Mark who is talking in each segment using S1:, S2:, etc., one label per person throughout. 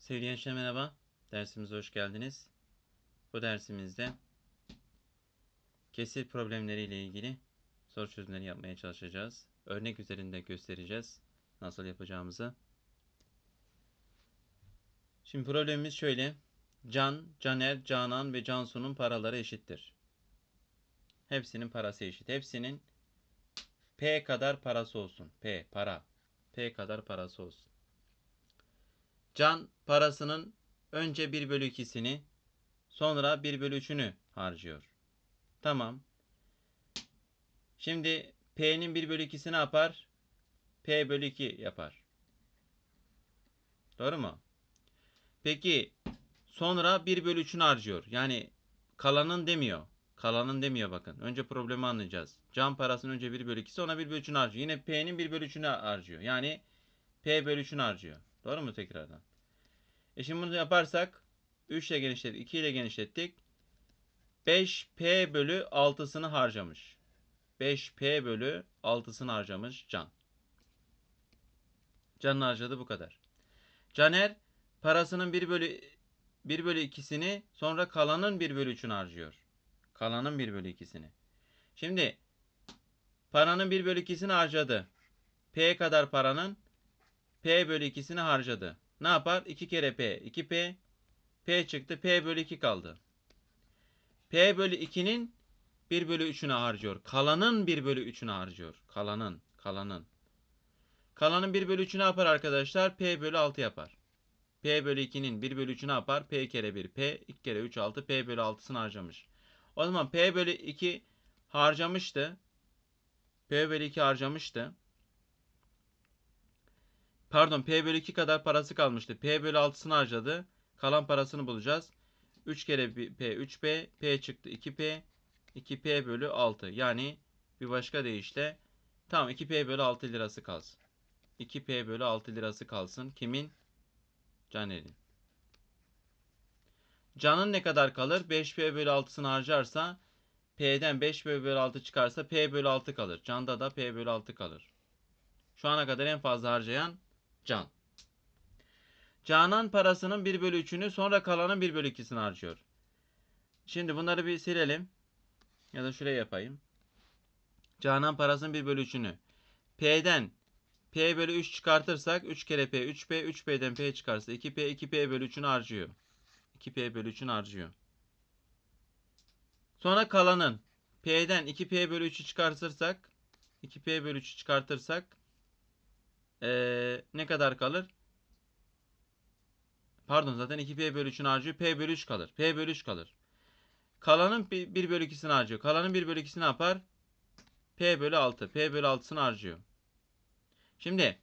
S1: Sevgili gençler merhaba. Dersimize hoş geldiniz. Bu dersimizde kesir problemleriyle ilgili soru çözümleri yapmaya çalışacağız. Örnek üzerinde göstereceğiz nasıl yapacağımızı. Şimdi problemimiz şöyle. Can, Caner, Canan ve Cansu'nun paraları eşittir. Hepsinin parası eşit. Hepsinin P kadar parası olsun. P, para. P kadar parası olsun. Can parasının önce 1 bölü 2'sini sonra 1 bölü 3'ünü harcıyor. Tamam. Şimdi P'nin 1 bölü 2'si ne yapar? P bölü 2 yapar. Doğru mu? Peki sonra 1 bölü 3'ünü harcıyor. Yani kalanın demiyor. Kalanın demiyor bakın. Önce problemi anlayacağız. Can parasının önce 1 bölü 2'si sonra 1 bölü 3'ünü harcıyor. Yine P'nin 1 bölü 3'ünü harcıyor. Yani P bölü 3'ünü harcıyor. Doğru mu tekrardan? E şimdi bunu yaparsak 3 ile genişlettik, 2 ile genişlettik. 5P bölü 6'sını harcamış. 5P bölü 6'sını harcamış Can. Can'ın harcadı bu kadar. Caner parasının 1 bölü 1 bölü 2'sini sonra kalanın 1 bölü 3'ünü harcıyor. Kalanın 1 bölü 2'sini. Şimdi paranın 1 bölü 2'sini harcadı. P kadar paranın P bölü 2'sini harcadı. Ne yapar? 2 kere P. 2P. P çıktı. P bölü 2 kaldı. P bölü 2'nin 1 bölü 3'ünü harcıyor. Kalanın 1 bölü 3'ünü harcıyor. Kalanın. Kalanın. Kalanın 1 bölü 3'ü ne yapar arkadaşlar? P bölü 6 yapar. P bölü 2'nin 1 bölü 3'ü ne yapar? P kere 1. P 2 kere 3 6. P bölü 6'sını harcamış. O zaman P bölü 2 harcamıştı. P bölü 2 harcamıştı. Pardon P bölü 2 kadar parası kalmıştı. P bölü 6'sını harcadı. Kalan parasını bulacağız. 3 kere P 3P. P çıktı 2P. 2P bölü 6. Yani bir başka deyişle tamam 2P bölü 6 lirası kalsın. 2P bölü 6 lirası kalsın. Kimin? Caner'in. Can'ın ne kadar kalır? 5P bölü 6'sını harcarsa P'den 5P bölü 6 çıkarsa P bölü 6 kalır. Can'da da P bölü 6 kalır. Şu ana kadar en fazla harcayan Can. Canan parasının 1 bölü 3'ünü sonra kalanın 1 bölü 2'sini harcıyor. Şimdi bunları bir silelim. Ya da şuraya yapayım. Canan parasının 1 bölü 3'ünü. P'den P bölü 3 çıkartırsak 3 kere P 3P 3P'den P çıkarsa 2P 2P bölü 3'ünü harcıyor. 2P bölü 3'ünü harcıyor. Sonra kalanın P'den 2P bölü 3'ü çıkartırsak 2P bölü 3'ü çıkartırsak ee, ne kadar kalır? Pardon zaten 2P bölü 3'ünü harcıyor. P bölü 3 kalır. P bölü 3 kalır. Kalanın 1 bölü 2'sini harcıyor. Kalanın 1 bölü 2'si ne yapar? P bölü 6. P bölü 6'sını harcıyor. Şimdi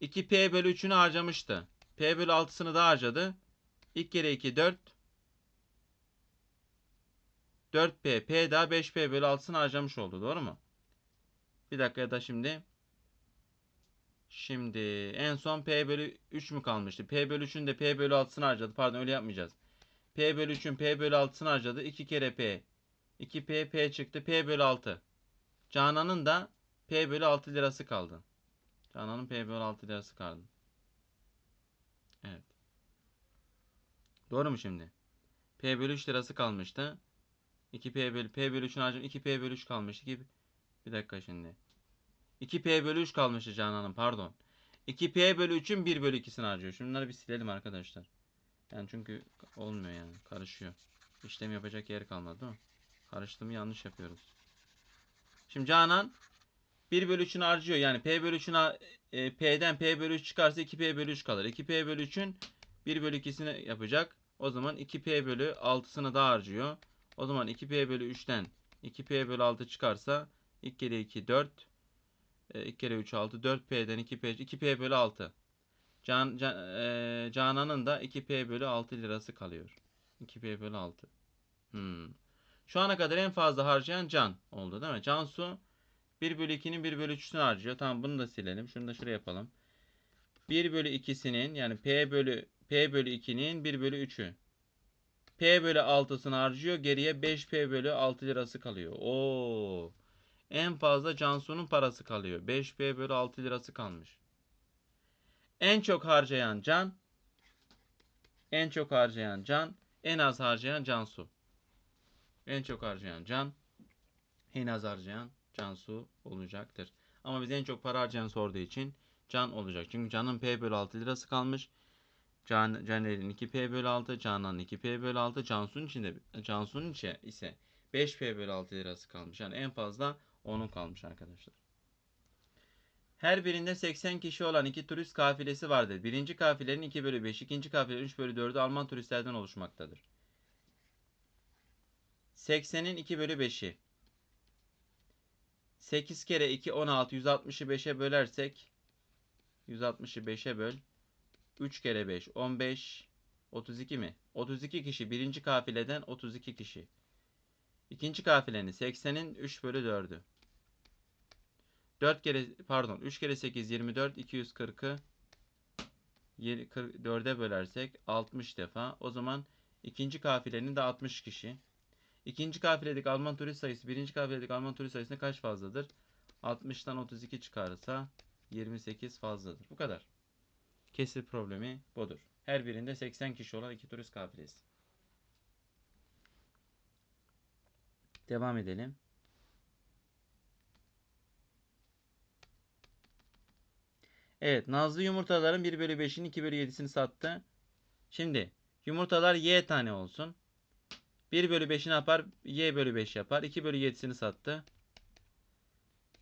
S1: 2P bölü 3'ünü harcamıştı. P bölü 6'sını da harcadı. 2 kere 2 4. 4P. P daha 5P bölü 6'sını harcamış oldu. Doğru mu? Bir dakika da şimdi Şimdi en son P bölü 3 mü kalmıştı? P bölü 3'ün de P bölü 6'sını harcadı. Pardon öyle yapmayacağız. P bölü 3'ün P bölü 6'sını harcadı. 2 kere P. 2P P çıktı. P bölü 6. Canan'ın da P bölü 6 lirası kaldı. Canan'ın P bölü 6 lirası kaldı. Evet. Doğru mu şimdi? P bölü 3 lirası kalmıştı. 2P bölü P bölü 3'ün harcım 2P bölü 3 kalmıştı. 2, bir dakika şimdi. 2P bölü 3 kalmıştı Canan'ın pardon. 2P bölü 3'ün 1 bölü 2'sini harcıyor. Şunları bir silelim arkadaşlar. Yani çünkü olmuyor yani. Karışıyor. İşlem yapacak yer kalmadı değil mi? Karıştığımı yanlış yapıyoruz. Şimdi Canan 1 bölü 3'ünü harcıyor. Yani P bölü 3'ün e, P'den P bölü 3 çıkarsa 2P bölü 3 kalır. 2P bölü 3'ün 1 bölü 2'sini yapacak. O zaman 2P bölü 6'sını da harcıyor. O zaman 2P bölü 3'ten 2P bölü 6 çıkarsa 2 kere 2 4 2 kere 3 6 4P'den 2P 2P bölü 6. Can, can e, Canan'ın da 2P bölü 6 lirası kalıyor. 2P bölü 6. Hmm. Şu ana kadar en fazla harcayan Can oldu değil mi? Cansu 1 bölü 2'nin 1 bölü 3'ünü harcıyor. Tamam bunu da silelim. Şunu da şuraya yapalım. 1 bölü 2'sinin yani P bölü P bölü 2'nin 1 bölü 3'ü. P bölü 6'sını harcıyor. Geriye 5P bölü 6 lirası kalıyor. Oo. En fazla Cansu'nun parası kalıyor. 5P bölü 6 lirası kalmış. En çok harcayan Can En çok harcayan Can, en az harcayan Cansu. En çok harcayan Can, en az harcayan Cansu olacaktır. Ama biz en çok para harcayan sorduğu için Can olacak. Çünkü Can'ın P bölü 6 lirası kalmış. Can, Caner'in 2P bölü 6, Canan'ın 2P bölü 6, Cansu'nun içinde Cansu'nun içi ise 5P bölü 6 lirası kalmış. Yani en fazla onun kalmış arkadaşlar. Her birinde 80 kişi olan iki turist kafilesi vardır. Birinci kafilenin 2 bölü 5, ikinci kafilenin 3 bölü 4'ü Alman turistlerden oluşmaktadır. 80'in 2 bölü 5'i. 8 kere 2 16 160'ı 5'e bölersek 160'ı 5'e böl 3 kere 5 15 32 mi? 32 kişi birinci kafileden 32 kişi. İkinci kafilenin 80'in 3 bölü 4'ü. 4 kere pardon 3 kere 8 24 240'ı 4'e bölersek 60 defa. O zaman ikinci kafilenin de 60 kişi. İkinci kafiledeki Alman turist sayısı birinci kafiledeki Alman turist sayısına kaç fazladır? 60'tan 32 çıkarsa 28 fazladır. Bu kadar. Kesir problemi budur. Her birinde 80 kişi olan iki turist kafilesi. Devam edelim. Evet Nazlı yumurtaların 1 bölü 5'in 2 bölü 7'sini sattı. Şimdi yumurtalar y tane olsun. 1 bölü 5'i ne yapar? y bölü 5 yapar. 2 bölü 7'sini sattı.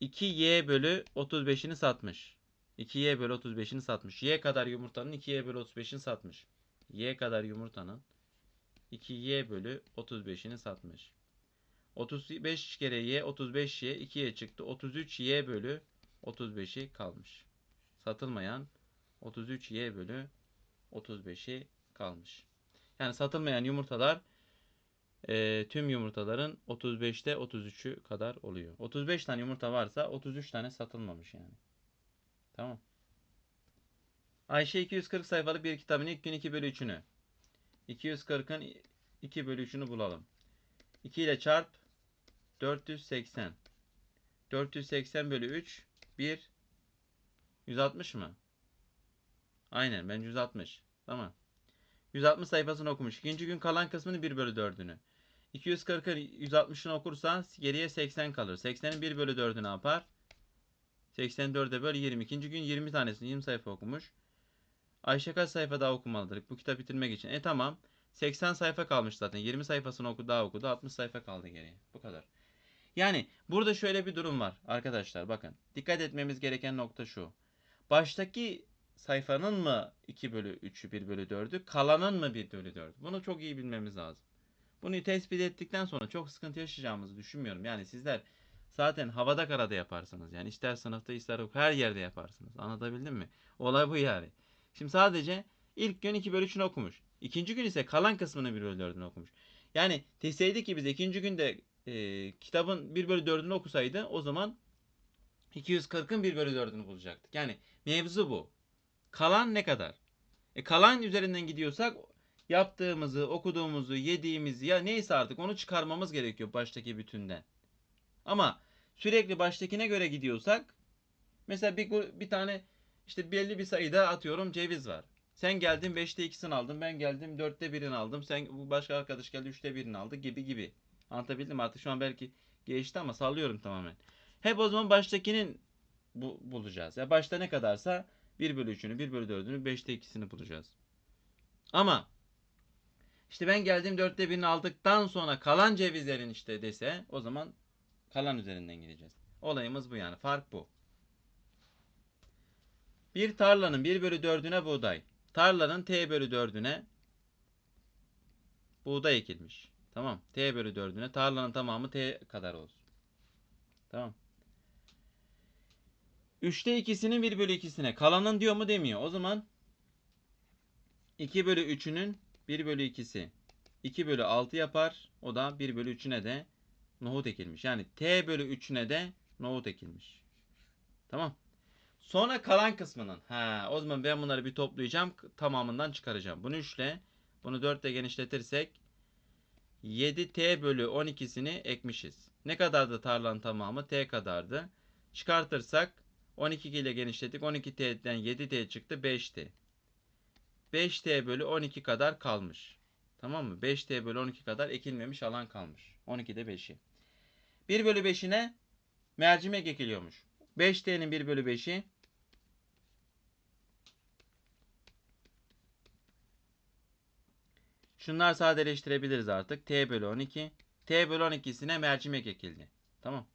S1: 2y bölü 35'ini satmış. 2y bölü 35'ini satmış. Y kadar yumurtanın 2y bölü 35'ini satmış. Y kadar yumurtanın 2y bölü 35'ini satmış. 35 kere y 35y 2y çıktı. 33y bölü 35'i kalmış. Satılmayan 33y bölü 35'i kalmış. Yani satılmayan yumurtalar e, tüm yumurtaların 35'te 33'ü kadar oluyor. 35 tane yumurta varsa 33 tane satılmamış yani. Tamam. Ayşe 240 sayfalık bir kitabın ilk gün 2 bölü 3'ünü. 240'ın 2 bölü 3'ünü bulalım. 2 ile çarp 480. 480 bölü 3 1 160 mı? Aynen ben 160. Tamam. 160 sayfasını okumuş. İkinci gün kalan kısmını 1 bölü 4'ünü. 240'ın 160'ını okursa geriye 80 kalır. 80'in 1 bölü 4'ü ne yapar? 84'e böl 20. İkinci gün 20 tanesini 20 sayfa okumuş. Ayşe kaç sayfa daha okumalıdır bu kitap bitirmek için? E tamam. 80 sayfa kalmış zaten. 20 sayfasını oku daha okudu. 60 sayfa kaldı geriye. Bu kadar. Yani burada şöyle bir durum var arkadaşlar bakın. Dikkat etmemiz gereken nokta şu. Baştaki sayfanın mı 2 bölü 3'ü 1 bölü 4'ü kalanın mı 1 bölü 4'ü? Bunu çok iyi bilmemiz lazım. Bunu tespit ettikten sonra çok sıkıntı yaşayacağımızı düşünmüyorum. Yani sizler zaten havada karada yaparsınız. Yani ister sınıfta ister her yerde yaparsınız. Anlatabildim mi? Olay bu yani. Şimdi sadece ilk gün 2 bölü 3'ünü okumuş. İkinci gün ise kalan kısmını 1 bölü 4'ünü okumuş. Yani deseydi ki biz ikinci günde e, kitabın 1 bölü 4'ünü okusaydı o zaman 240'ın 1 bölü 4'ünü bulacaktık. Yani mevzu bu. Kalan ne kadar? E kalan üzerinden gidiyorsak yaptığımızı, okuduğumuzu, yediğimizi ya neyse artık onu çıkarmamız gerekiyor baştaki bütünden. Ama sürekli baştakine göre gidiyorsak mesela bir, bir tane işte belli bir sayıda atıyorum ceviz var. Sen geldin 5'te 2'sini aldın. Ben geldim 4'te 1'ini aldım. Sen bu başka arkadaş geldi 3'te 1'ini aldı gibi gibi. Anlatabildim? Artık şu an belki geçti ama sallıyorum tamamen. Hep o zaman baştakinin bu, bulacağız. Ya başta ne kadarsa 1 bölü 3'ünü, 1 bölü 4'ünü, 5'te 2'sini bulacağız. Ama işte ben geldim 4'te 1'ini aldıktan sonra kalan cevizlerin işte dese o zaman kalan üzerinden gideceğiz. Olayımız bu yani. Fark bu. Bir tarlanın 1 bölü 4'üne buğday. Tarlanın T bölü 4'üne buğday ekilmiş. Tamam. T bölü 4'üne tarlanın tamamı T kadar olsun. Tamam. 3'te 2'sinin 1 bölü 2'sine. Kalanın diyor mu demiyor. O zaman 2 bölü 3'ünün 1 bölü 2'si 2 bölü 6 yapar. O da 1 bölü 3'üne de nohut ekilmiş. Yani T bölü 3'üne de nohut ekilmiş. Tamam. Sonra kalan kısmının. Ha, o zaman ben bunları bir toplayacağım. Tamamından çıkaracağım. Bunu 3 ile bunu 4 ile genişletirsek 7T bölü 12'sini ekmişiz. Ne kadardı tarlanın tamamı? T kadardı. Çıkartırsak 12 ile genişlettik. 12T'den 7T çıktı 5T. 5t bölü 12 kadar kalmış. Tamam mı? 5t bölü 12 kadar ekilmemiş alan kalmış. 12'de 5'i. 1 bölü 5'ine mercimek ekiliyormuş. 5t'nin 1 bölü 5'i Şunlar sadeleştirebiliriz artık. T bölü 12. T bölü 12'sine mercimek ekildi. Tamam.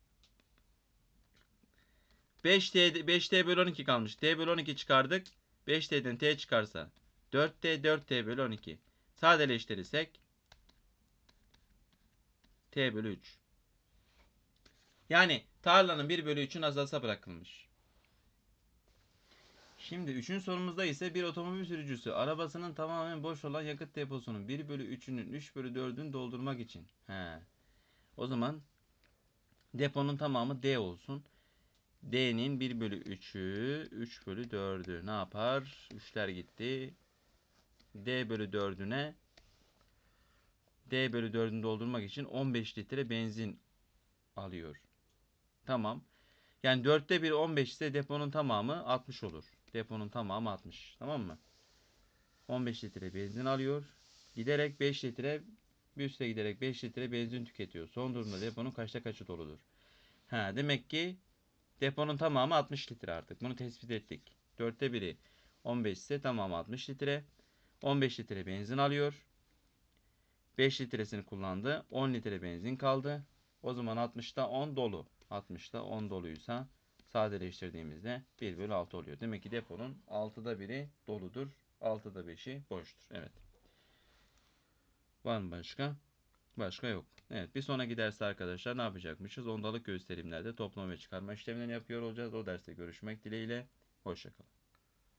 S1: 5T, 5T bölü 12 kalmış. T bölü 12 çıkardık. 5T'den T çıkarsa 4T, 4T bölü 12. Sadeleştirirsek T bölü 3. Yani tarlanın 1 bölü 3'ün azalsa bırakılmış. Şimdi 3. sorumuzda ise bir otomobil sürücüsü arabasının tamamen boş olan yakıt deposunun 1 bölü 3'ünün 3 bölü 4'ünü doldurmak için. He. O zaman deponun tamamı D olsun. D'nin 1 bölü 3'ü 3 bölü 4'ü ne yapar? 3'ler gitti. D bölü 4'üne D bölü 4'ünü doldurmak için 15 litre benzin alıyor. Tamam. Yani 4'te 1 15 ise deponun tamamı 60 olur. Deponun tamamı 60. Tamam mı? 15 litre benzin alıyor. Giderek 5 litre bir üste giderek 5 litre benzin tüketiyor. Son durumda deponun kaçta kaçı doludur? Ha, demek ki deponun tamamı 60 litre artık. Bunu tespit ettik. 4'te 1'i 15 ise tamamı 60 litre. 15 litre benzin alıyor. 5 litresini kullandı. 10 litre benzin kaldı. O zaman 60'ta 10 dolu. 60'ta 10 doluysa sadeleştirdiğimizde 1 bölü 6 oluyor. Demek ki deponun 6'da 1'i doludur. 6'da 5'i boştur. Evet. Var mı başka? Başka yok. Evet bir sonraki derste arkadaşlar ne yapacakmışız? Ondalık gösterimlerde toplama ve çıkarma işlemlerini yapıyor olacağız. O derste görüşmek dileğiyle. Hoşçakalın.